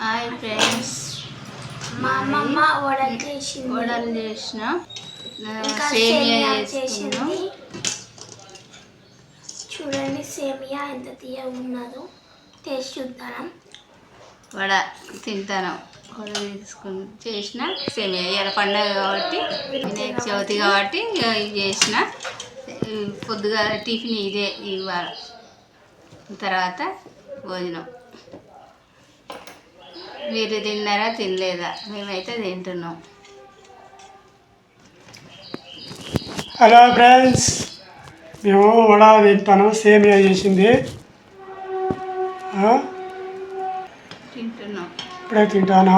Hi friends. మా అమ్మమ్మ వడలు చేసింది. వడలు చేసిన. సేమియా చేసింది. చూడండి సేమియా ఎంత తీయగా ఉన్నదో. టేస్ట్ చూద్దాం. వడ తింటాను. వడ తీసుకుని చేసిన సేమియా. ఇవాళ పండగ కాబట్టి వినాయక చవితి కాబట్టి ఇది చేసిన. పొద్దుగా టిఫిన్ ఇదే ఇవాళ. తర్వాత భోజనం. మీరు తిన్నారా తినలేదా? మేమైతే తింటున్నాం. హలో ఫ్రెండ్స్ మేము వడ తింటాను సేమియా చేసింది. తింటున్నాం. ఇప్పుడే తింటాను.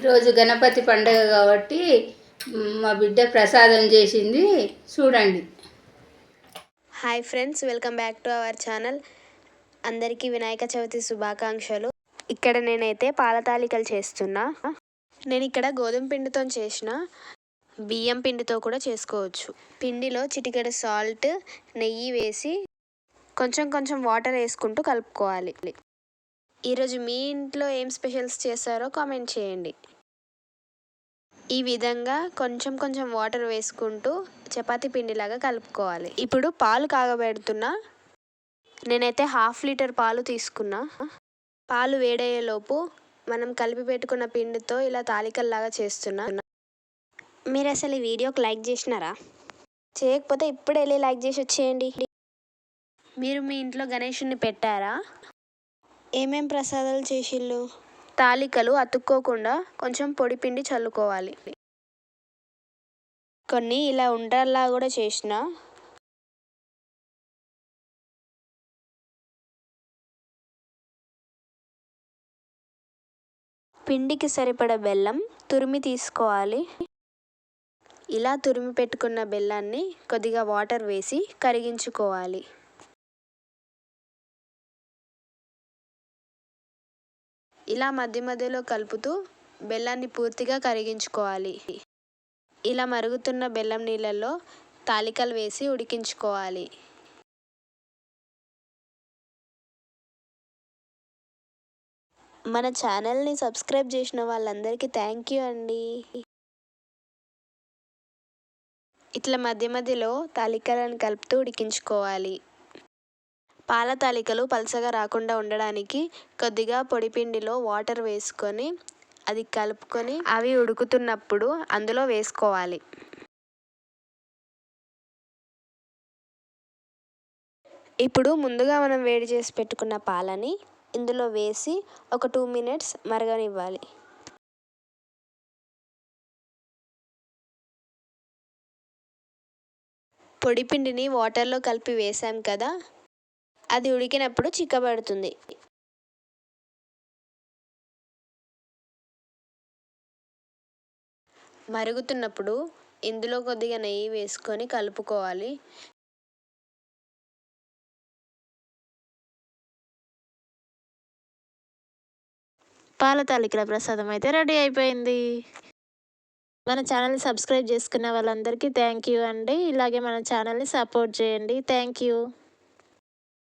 ఈరోజు గణపతి పండగ కాబట్టి మా బిడ్డ ప్రసాదం చేసింది. చూడండి. Hi friends welcome back to our channel. అందరికీ వినాయక చవితి శుభాకాంక్షలు. ఇక్కడ నేనైతే పాలతాలికలు చేస్తున్నా. నేను ఇక్కడ గోధుమ పిండితో చేసిన బియ్యం పిండితో కూడా చేసుకోవచ్చు. పిండిలో చిటికెడు సాల్ట్ నెయ్యి వేసి కొంచెం కొంచెం వాటర్ వేసుకుంటూ కలుపుకోవాలి. ఈరోజు మీ ఇంట్లో ఏం స్పెషల్స్ చేశారో కామెంట్ చేయండి. ఈ విధంగా కొంచెం కొంచెం వాటర్ వేసుకుంటూ చపాతి పిండిలాగా కలుపుకోవాలి. ఇప్పుడు పాలు కాగబెడుతున్నా నేనైతే హాఫ్ లీటర్ పాలు తీసుకున్నా. పాలు వేడయ్యేలోపు మనం కలిపి పెట్టుకున్న పిండితో ఇలా తాలికల్లాగా చేస్తున్నా. మీరు అసలు ఈ వీడియోకి లైక్ చేసినారా? చేయకపోతే ఇప్పుడు వెళ్ళి లైక్ చేసి వచ్చేయండి. మీరు మీ ఇంట్లో గణేషుని పెట్టారా? ఏమేం ప్రసాదాలు చేసిళ్ళు? తాలికలు అతుక్కోకుండా కొంచెం పొడి పిండి చల్లుకోవాలి. కొన్ని ఇలా ఉండల్లా కూడా చేసిన. పిండికి సరిపడ బెల్లం తురిమి తీసుకోవాలి. ఇలా తురిమి పెట్టుకున్న బెల్లాన్ని కొద్దిగా వాటర్ వేసి కరిగించుకోవాలి. ఇలా మధ్య మధ్యలో కలుపుతూ బెల్లాన్ని పూర్తిగా కరిగించుకోవాలి. ఇలా మరుగుతున్న బెల్లం నీళ్ళల్లో తాలికలు వేసి ఉడికించుకోవాలి. మన ఛానల్ని సబ్స్క్రైబ్ చేసిన వాళ్ళందరికీ థ్యాంక్ యూ అండి. ఇట్లా మధ్య మధ్యలో తాలికలను కలుపుతూ ఉడికించుకోవాలి. పాల తాలికలు పలచగా రాకుండా ఉండడానికి కొద్దిగా పొడిపిండిలో వాటర్ వేసుకొని అది కలుపుకొని అవి ఉడుకుతున్నప్పుడు అందులో వేసుకోవాలి. ఇప్పుడు ముందుగా మనం వేడి చేసి పెట్టుకున్న పాలని ఇందులో వేసి ఒక టూ మినిట్స్ మరగనివ్వాలి. పొడిపిండిని వాటర్లో కలిపి వేసాం కదా అది ఉడికినప్పుడు చిక్కబడుతుంది. మరుగుతున్నప్పుడు ఇందులో కొద్దిగా నెయ్యి వేసుకొని కలుపుకోవాలి. పాల తాలికల ప్రసాదం అయితే రెడీ అయిపోయింది. మన ఛానల్ని సబ్స్క్రైబ్ చేసుకున్న వాళ్ళందరికీ థ్యాంక్ యూ అండి. ఇలాగే మన ఛానల్ని సపోర్ట్ చేయండి. Thank you.